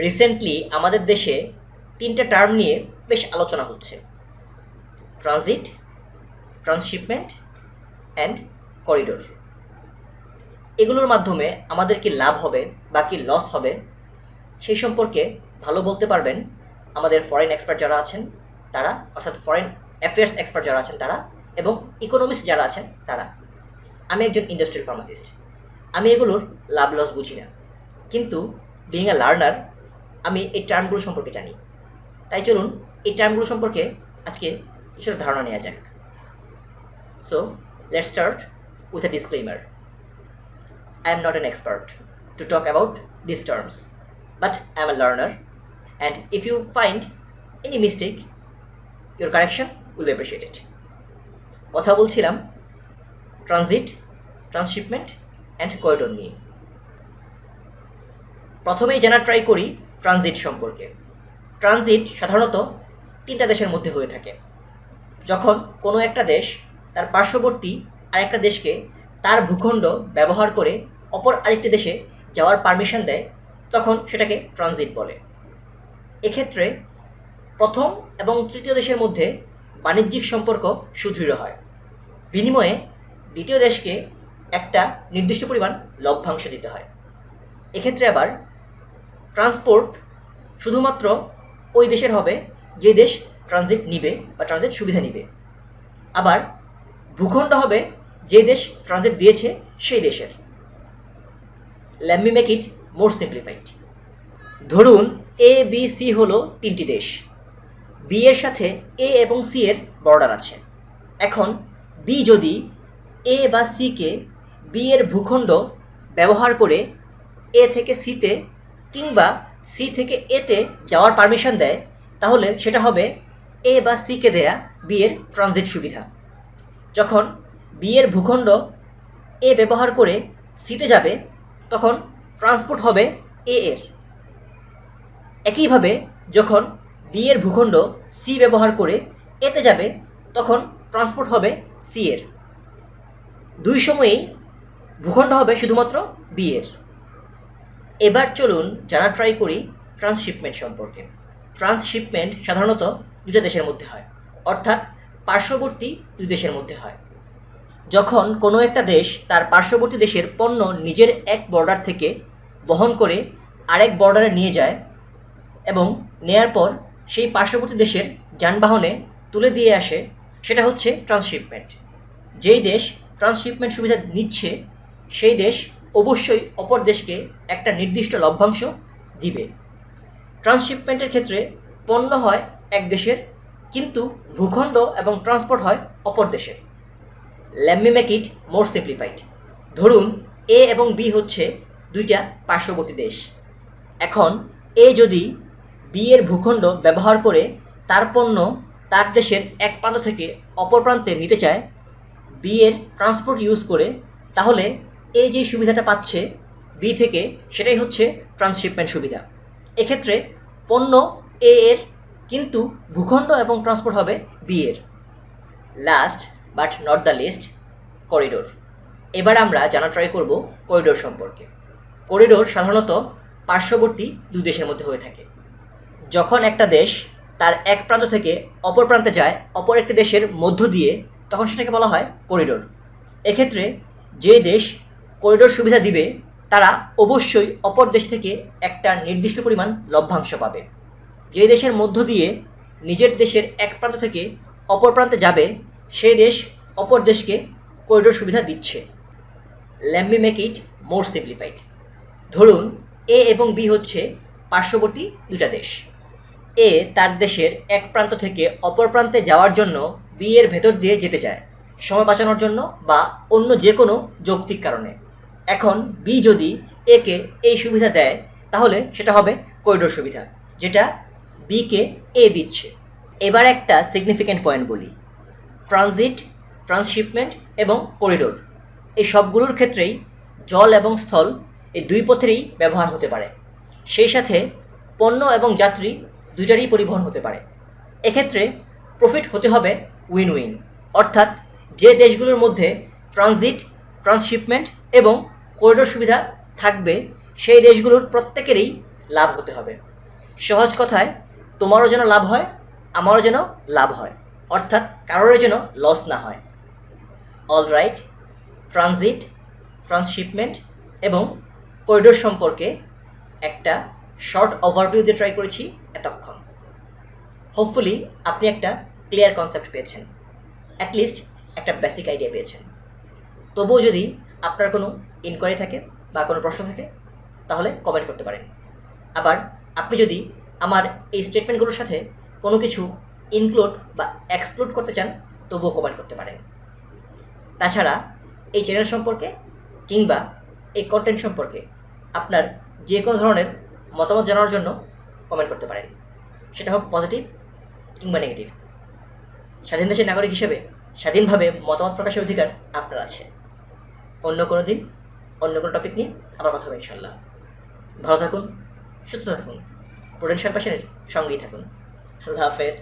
Recently আমাদের দেশে তিনটা টার্ম নিয়ে বেশ আলোচনা হচ্ছে। ট্রানজিট ট্রান্সশিপমেন্ট অ্যান্ড করিডোর এগুলোর মাধ্যমে আমাদের কি লাভ হবে বা কি লস হবে, সেই সম্পর্কে ভালো বলতে পারবেন আমাদের ফরেন এক্সপার্ট যারা আছেন তারা, অর্থাৎ ফরেন অ্যাফেয়ার্স এক্সপার্ট যারা আছেন তারা এবং ইকোনমিস্ট যারা আছেন তারা। আমি একজন ইন্ডাস্ট্রিয়াল ফার্মাসিস্ট আমি এগুলোর লাভ লস বুঝি না। কিন্তু বিং এ লার্নার আমি এই টার্মগুলো সম্পর্কে জানি। তাই চলুন এই টার্মগুলো সম্পর্কে আজকে কিছুটা ধারণা নেওয়া যাক। So let's start with a disclaimer I am not an expert to talk about these terms, but I am a learner, and if you find any mistake, your correction will be appreciated. কথা বলছিলাম transit transshipment and corridor নিয়ে প্রথমেই জানার try করি transit সম্পর্কে। Transit সাধারণত তিনটা দেশের মধ্যে হয়ে থাকে। যখন কোনো একটা দেশ তার পার্শ্ববর্তী আরেকটা দেশকে তার ভূখণ্ড ব্যবহার করে অপর আরেকটি দেশে যাওয়ার পারমিশন দেয়, তখন সেটাকে ট্রানজিট বলে। এক্ষেত্রে প্রথম এবং তৃতীয় দেশের মধ্যে বাণিজ্যিক সম্পর্ক সুদৃঢ় হয়। বিনিময়ে দ্বিতীয় দেশকে একটা নির্দিষ্ট পরিমাণ লভ্যাংশ দিতে হয়। এক্ষেত্রে আবার ট্রান্সপোর্ট শুধুমাত্র ওই দেশের হবে যে দেশ ট্রানজিট নিবে বা ট্রানজিট সুবিধা নিবে। আবার ভূখণ্ড হবে যে দেশ ট্রানজিট দিয়েছে সেই দেশের। Let me make it more simplified ধরুন এ বি সি হলো তিনটি দেশ। বি এর সাথে এ এবং সি এর বর্ডার আছে। এখন বি যদি এ বা সিকে বি এর ভূখণ্ড ব্যবহার করে এ থেকে সিতে কিংবা সি থেকে এতে যাওয়ার পারমিশন দেয়, তাহলে সেটা হবে এ বা সিকে দেয়া বি এর ট্রানজিট সুবিধা। যখন বি এর ভূখণ্ড এ ব্যবহার করে সিতে যাবে, তখন ট্রান্সপোর্ট হবে এ এর। একইভাবে যখন বি এর ভূখণ্ড সি ব্যবহার করে এতে যাবে, তখন ট্রান্সপোর্ট হবে সি এর। দুই সময়েই ভূখণ্ড হবে শুধুমাত্র বি এর। এবার চলুন জানা ট্রাই করি ট্রান্সশিপমেন্ট সম্পর্কে। ট্রান্সশিপমেন্ট সাধারণত দুটো দেশের মধ্যে হয়, অর্থাৎ পার্শ্ববর্তী দুই দেশের মধ্যে হয়। যখন কোনো একটা দেশ তার পার্শ্ববর্তী দেশের পণ্য নিজের এক বর্ডার থেকে বহন করে আরেক বর্ডারে নিয়ে যায় এবং নেয়ার পর সেই পার্শ্ববর্তী দেশের যানবাহনে তুলে দিয়ে আসে, সেটা হচ্ছে ট্রান্সশিপমেন্ট যেই দেশ ট্রান্সশিপমেন্ট সুবিধা নিচ্ছে, সেই দেশ অবশ্যই অপর দেশকে একটা নির্দিষ্ট লভ্যাংশ দিবে। ট্রান্সশিপমেন্টের ক্ষেত্রে পণ্য হয় এক দেশের, কিন্তু ভূখণ্ড এবং ট্রান্সপোর্ট হয় অপর দেশের। Let me make it more simplified ধরুন এ এবং বি হচ্ছে দুইটা পার্শ্ববর্তী দেশ। এখন এ যদি বি এর ভূখণ্ড ব্যবহার করে তার পণ্য তার দেশের এক প্রান্ত থেকে অপর প্রান্তে নিতে চায় বি এর ট্রান্সপোর্ট ইউজ করে, তাহলে এ যে সুবিধাটা পাচ্ছে বি থেকে, সেটাই হচ্ছে ট্রান্সশিপমেন্ট সুবিধা। এক্ষেত্রে পণ্য এ এর কিন্তু ভূখণ্ড এবং ট্রান্সপোর্ট হবে বি এর। Last but not the least corridor এবার আমরা জানা ট্রাই করব করিডোর সম্পর্কে। করিডোর সাধারণত পার্শ্ববর্তী দুই দেশের মধ্যে হয়ে থাকে। যখন একটা দেশ তার এক প্রান্ত থেকে অপর প্রান্তে যায়, অপর একটি দেশের মধ্য দিয়ে, তখন সেটাকে বলা হয় করিডোর এক্ষেত্রে যে দেশ করিডোর সুবিধা দিবে, তারা অবশ্যই অপর দেশ থেকে একটা নির্দিষ্ট পরিমাণ লভ্যাংশ পাবে। যে দেশের মধ্য দিয়ে নিজের দেশের এক প্রান্ত থেকে অপর প্রান্তে যাবে, সেই দেশ অপর দেশকে করিডোর সুবিধা দিচ্ছে। ল্যাম্বি মেক ইট মোর সিম্পলিফাইড ধরুন এ এবং বি হচ্ছে পার্শ্ববর্তী দুটা দেশ। এ তার দেশের এক প্রান্ত থেকে অপর প্রান্তে যাওয়ার জন্য বি এর ভেতর দিয়ে যেতে চায়, সময় বাঁচানোর জন্য বা অন্য যে কোনো যৌক্তিক কারণে। এখন বি যদি একে এই সুবিধা দেয়, তাহলে সেটা হবে করিডোর সুবিধা, যেটা বিকে এ দিচ্ছে। এবার একটা সিগনিফিক্যান্ট পয়েন্ট বলি। ট্রানজিট ট্রান্সশিপমেন্ট এবং করিডোর এই সবগুলোর ক্ষেত্রেই জল এবং স্থল এই দুই পথেরই ব্যবহার হতে পারে। সেই সাথে পণ্য এবং যাত্রী দুইটারই পরিবহন হতে পারে। এক্ষেত্রে প্রফিট হতে হবে উইন উইন অর্থাৎ যে দেশগুলোর মধ্যে ট্রানজিট ট্রান্সশিপমেন্ট এবং করিডোর সুবিধা থাকবে, সেই দেশগুলোর প্রত্যেকেরই লাভ হতে হবে। সহজ কথায়, তোমারও যেন লাভ হয়, আমারও যেন লাভ হয়। অর্থাৎ কারোর যেন লস না হয়। অল রাইট ট্রানজিট ট্রান্সশিপমেন্ট এবং করিডোর সম্পর্কে একটা শর্ট ওভারভিউ দিয়ে ট্রাই করেছি এতক্ষণ। হোপফুলি আপনি একটা ক্লিয়ার কনসেপ্ট পেয়েছেন। অ্যাটলিস্ট একটা বেসিক আইডিয়া পেয়েছেন। তবুও যদি আপনার কোনো ইনকোয়ারি থাকে বা কোনো প্রশ্ন থাকে, তাহলে কমেন্ট করতে পারেন। আবার আপনি যদি আমার এই স্টেটমেন্টগুলোর সাথে কোনো কিছু ইনক্লুড বা এক্সক্লুড করতে চান, তবুও কমেন্ট করতে পারেন। তাছাড়া এই চ্যানেল সম্পর্কে কিংবা এই কন্টেন্ট সম্পর্কে আপনার যে কোনো ধরনের মতামত জানানোর জন্য কমেন্ট করতে পারেন। সেটা হোক পজিটিভ কিংবা নেগেটিভ স্বাধীন দেশের নাগরিক হিসেবে স্বাধীনভাবে মতামত প্রকাশের অধিকার আপনার আছে। অন্য কোনো দিন অন্য কোনো টপিক নিয়ে আবার কথা হবে ইনশাল্লাহ ভালো থাকুন, সুস্থ থাকুন প্রোডেন্সিয়াল পেশেন্টের সঙ্গেই থাকুন। আল্লাহ হাফেজ।